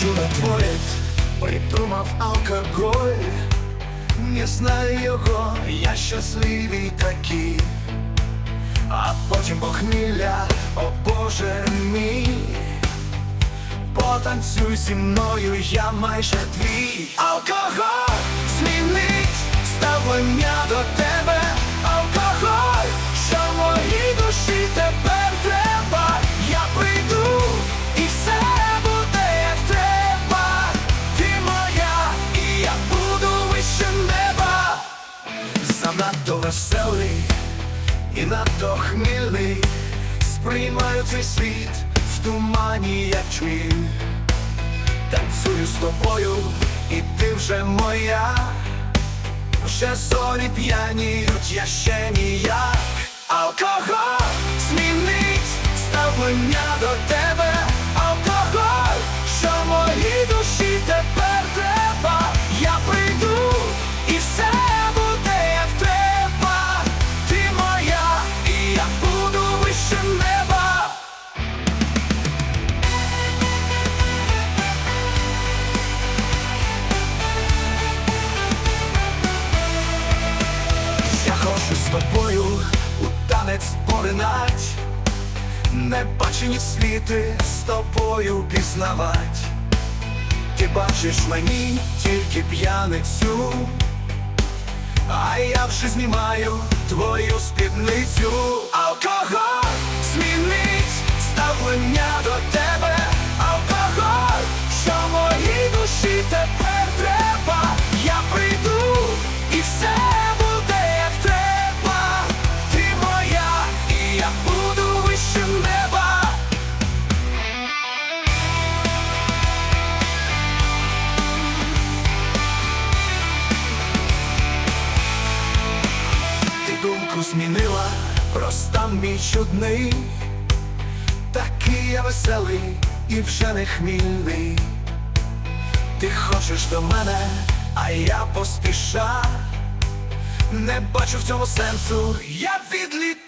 творець придумав алкоголь, не знаю його, я щасливий такий, а потім похмілля, о Боже мій. Потанцюй зі мною, я майже твій Алкоголь Занадто веселий і надто хмільний. Сприймаю цей світ в тумані, як чміль Танцюю з тобою, і ти вже моя. Вже зорі п'яніють, я ще ніяк. Алкоголь поринать, небачені світи з тобою пізнавать. Ти бачиш мені тільки п'яницю, а я вже знімаю твою спідницю. Алкоголь Ти змінила, просто мій чудний, такий я веселий і вже не хмільний. Ти хочеш до мене, а я поспіша. Не бачу в цьому сенсу, я відліта,